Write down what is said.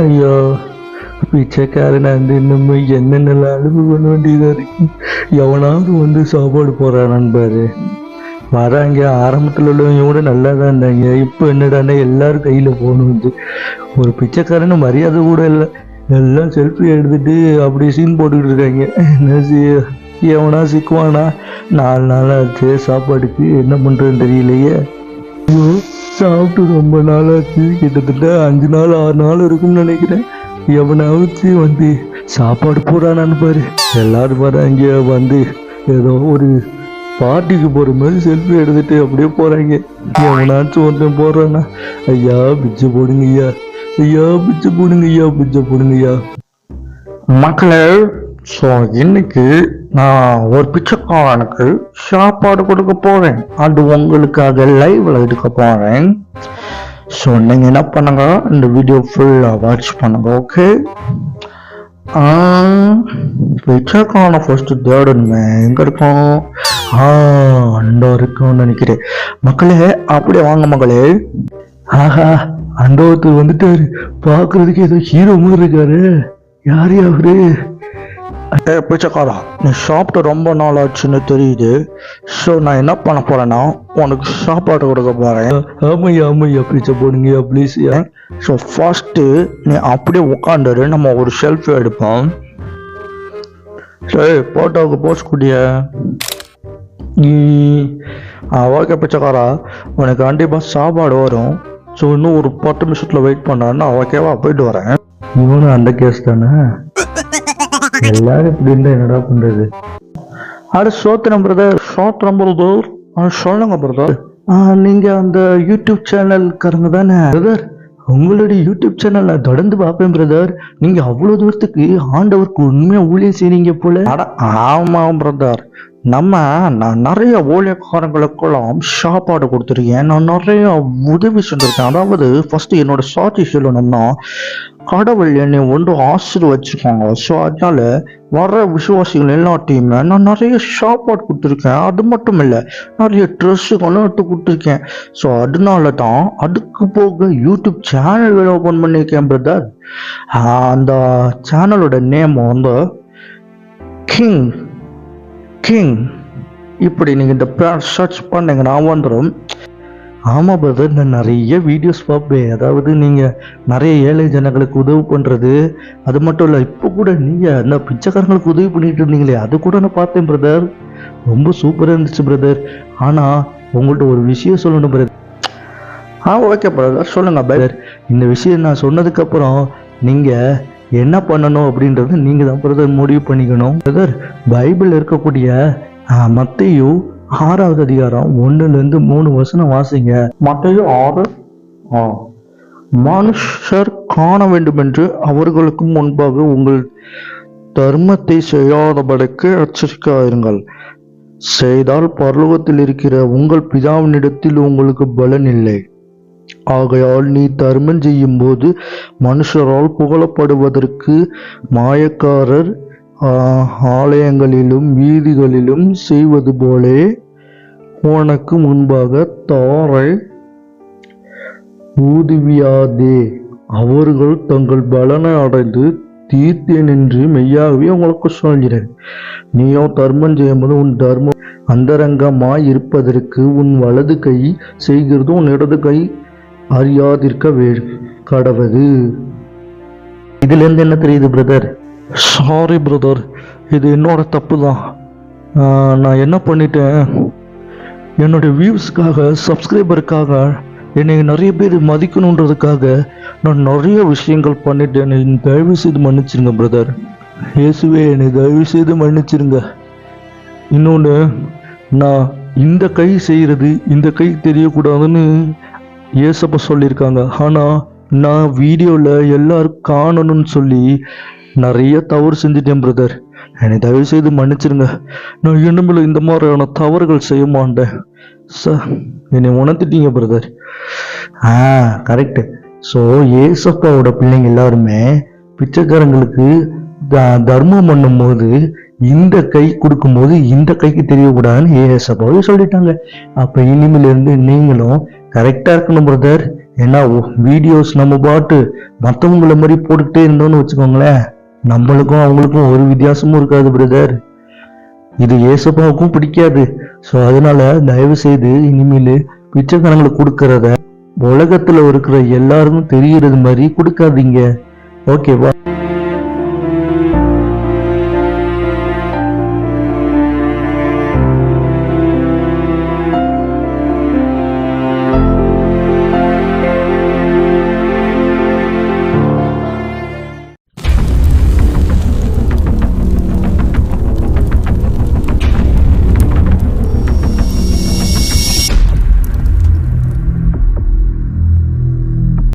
ஐயோ பிச்சைக்காரன் இருந்து இன்னும் என்னென்னலாம் அனுபவம் பண்ண வேண்டியதாக இருக்கு எவனாவது வந்து சாப்பாடு போறானான்னு பாரு வராங்க ஆரம்பத்தில் உள்ளவங்க கூட நல்லா தான் இருந்தாங்க இப்போ என்னடான்னா எல்லாரும் கையில் போன் வந்து ஒரு பிச்சைக்காரன்னு மரியாதை கூட இல்லை எல்லாம் செல்ஃபி எடுத்துட்டு அப்படியே சீன் போட்டுக்கிட்டு இருக்காங்க என்ன செய்ய எவனா சிக்குவானா நாலு நாள் ஆச்சு சாப்பாடுக்கு என்ன பண்ணுறதுன்னு தெரியலையே சாப்பிட்டு ரொம்ப நாள் ஆச்சு கிட்டத்தட்ட அஞ்சு நாள் ஆறு நாள் இருக்கும்னு நினைக்கிறேன். எவனாவது வந்து சாப்பாடு போடானான்னு பாரு. எல்லாரும் பாரு அங்கே வந்து ஏதோ ஒரு பார்ட்டிக்கு போகிற மாதிரி செல்ஃபி எடுத்துட்டு அப்படியே போகிறாங்க எவனாச்சும் ஒருத்தன் போடுறானா ஐயா பிச்சை போடுங்க ஐயா ஐயா பிச்சை போடுங்க ஐயா பிச்சை போடுங்க ஐயா மக்களே ஸோ இன்னைக்கு நான் ஒரு பிச்சைக்காரனுக்கு சாப்பாடு கொடுக்க போறேன். அது அதை லைவ்ல எடுக்க போறேன். ஸோ நீங்க என்ன பண்ணுங்க? இந்த வீடியோ ஃபுல்லாக வாட்ச் பண்ணுங்க ஓகே பிச்சைக்காரனை ஃபர்ஸ்ட் தேடணுமே எங்க இருக்கும் ஆ அந்த இருக்கும்னு நினைக்கிறேன். மக்களே அப்படியே வாங்க மக்களே. ஆஹா அந்த ஒருத்தர் வந்துட்டாரு. பார்க்கறதுக்கு ஏதோ ஹீரோ மாதிரி இருக்காரு. யார் அவரு ஏ பிச்சைக்காரா நீ சாப்பிட்டு ரொம்ப நாள் ஆச்சுன்னு தெரியுது. ஸோ நான் என்ன பண்ண போறேன்னா உனக்கு சாப்பாடு கொடுக்க போறேன். ஆமையா ஆமையா பிச்சை போடுங்கய்யா ப்ளீஸ் ஸோ ஃபர்ஸ்ட்டு நீ அப்படியே உட்காந்துரு நம்ம ஒரு செல்ஃபி எடுப்போம். சரி போட்டோவுக்கு போஸ்ட் குடிய ஓகே பிச்சைக்காரா உனக்கு கண்டிப்பாக சாப்பாடு வரும். ஸோ இன்னும் ஒரு பத்து நிமிஷத்தில் வெயிட் பண்ணான்னா ஓகேவா போயிட்டு வரேன். இவனும் அந்த கேஸ் தானே? எல்லாரும் இப்படி இருந்தா என்னடா பண்றது? அட சோத்திரம் பிரதர் சோத்திரம் பிரதர் சொல்லுங்க பிரதர் நீங்க அந்த யூடியூப் சேனல்காரங்க தானே? பிரதர் உங்களுடைய யூடியூப் சேனல் நான் தொடர்ந்து பார்ப்பேன் பிரதர் நீங்க அவ்வளவு தூரத்துக்கு ஆண்டவருக்கு உண்மையா ஊழியம் செய்றீங்க போல. ஆமாம் பிரதர் நம்ம நான் நிறைய ஊழியக்காரங்களுக்கெல்லாம் சாப்பாடு கொடுத்துருக்கேன். நான் நிறைய உதவி செஞ்சுருக்கேன். அதாவது ஃபஸ்ட்டு என்னோட சாட்சி சொல்லணும்னா கடவுள் என்னை ஒன்று ஆசீர்வச்சிருக்காங்க. ஸோ அதனால வர விசுவாசிகள் எல்லாத்தையுமே நான் நிறைய சாப்பாடு கொடுத்துருக்கேன். அது மட்டும் இல்லை நிறைய ட்ரெஸ்ஸுகளும் எடுத்து கொடுத்துருக்கேன். ஸோ அதனால தான் அதுக்கு போக யூடியூப் சேனல் ஓப்பன் பண்ணியிருக்கேன் பிரதர் அந்த சேனலோட நேம் வந்து கிங் கிங் இப்படி நீங்கள் இந்த பேர் சர்ச் பண்ணீங்கன்னா வந்துடும் ஆமாம் பிரதர் நான் நிறைய வீடியோஸ் பார்ப்பேன் அதாவது நீங்கள் நிறைய ஏழை ஜனங்களுக்கு உதவி பண்ணுறது அது மட்டும் இல்லை இப்போ கூட நீங்கள் அந்த பிச்சைக்காரங்களுக்கு உதவி பண்ணிட்டு இருந்தீங்களே அது கூட நான் பார்த்தேன் பிரதர் ரொம்ப சூப்பராக இருந்துச்சு பிரதர் ஆனால் உங்கள்கிட்ட ஒரு விஷயம் சொல்லணும் பிரதர் ஆ ஓகே பிரதர் சொல்லுங்கள் பிரதர் இந்த விஷயம் நான் சொன்னதுக்கப்புறம் நீங்கள் என்ன பண்ணணும் அப்படின்றத நீங்க தான் பிரதர் முடிவு பண்ணிக்கணும். பிரதர் பைபிள் இருக்கக்கூடிய மத்தையும் ஆறாவது அதிகாரம் ஒன்றுலேருந்து இருந்து மூணு வசனம் வாசிங்க. மத்தையும் ஆறு ஆ. மனுஷர் காண வேண்டும் என்று அவர்களுக்கு முன்பாக உங்கள் தர்மத்தை செய்யாதபடிக்கு அச்சரிக்காயிருங்கள் செய்தால் பரலோகத்தில் இருக்கிற உங்கள் பிதாவினிடத்தில் உங்களுக்கு பலன் இல்லை. ஆகையால் நீ தர்மம் செய்யும் போது மனுஷரால் புகழப்படுவதற்கு மாயக்காரர் ஆலயங்களிலும் வீதிகளிலும் செய்வது போலே உனக்கு முன்பாக தாரை ஊதுவியாதே. அவர்கள் தங்கள் பலனை அடைந்து தீர்த்தேன் என்று மெய்யாகவே உங்களுக்கு சொல்கிறேன். நீயோ தர்மம் செய்யும்போது உன் தர்மம் அந்தரங்கமாய் இருப்பதற்கு உன் வலது கை செய்கிறது உன் இடது கை அறியாதிருக்க வே கடவது இதுலேருந்து என்ன தெரியுது பிரதர் சாரி பிரதர் இது என்னோட தப்பு தான் நான் என்ன பண்ணிட்டேன்? என்னுடைய வியூஸ்க்காக சப்ஸ்கிரைபருக்காக என்னை நிறைய பேர் மதிக்கணுன்றதுக்காக நான் நிறைய விஷயங்கள் பண்ணிட்டேன். என்னை தயவு செய்து மன்னிச்சிருங்க பிரதர் இயேசுவே என்னை தயவு செய்து மன்னிச்சிருங்க. இன்னொன்று நான் இந்த கை செய்கிறது இந்த கை தெரியக்கூடாதுன்னு ஏசப்பா சொல்லியிருக்காங்க ஆனால் நான் வீடியோவில் எல்லாரும் காணணும்னு சொல்லி நிறைய தவறு செஞ்சிட்டேன் பிரதர் என்னை தயவு செய்து மன்னிச்சிருங்க. நான் இனிமேல் இந்த மாதிரியான தவறுகள் செய்ய மாட்டேன். சார் என்னை உணர்த்திட்டீங்க பிரதர் ஆ கரெக்டு ஸோ ஏசப்பாவோட பிள்ளைங்க எல்லாருமே பிச்சைக்காரங்களுக்கு த- தர்மம் பண்ணும்போது இந்த கை கொடுக்கும்போது இந்த கைக்கு தெரியக்கூடாதுன்னு ஏசப்பாவே சொல்லிட்டாங்க. அப்போ இனிமேலேருந்து நீங்களும் கரெக்டாக இருக்கணும் பிரதர் ஏன்னா வீடியோஸ் நம்ம பாட்டு மற்றவங்கள மாதிரி போட்டுக்கிட்டே இருந்தோம்னு வச்சுக்கோங்களேன். நம்மளுக்கும் அவங்களுக்கும் ஒரு வித்தியாசமும் இருக்காது பிரதர் இது ஏசப்பாவுக்கும் பிடிக்காது. ஸோ அதனால தயவு செய்து இனிமேல் பிச்சைக்காரங்களை கொடுக்கறத உலகத்தில் இருக்கிற எல்லாருக்கும் தெரிகிறது மாதிரி கொடுக்காதீங்க. ஓகேவா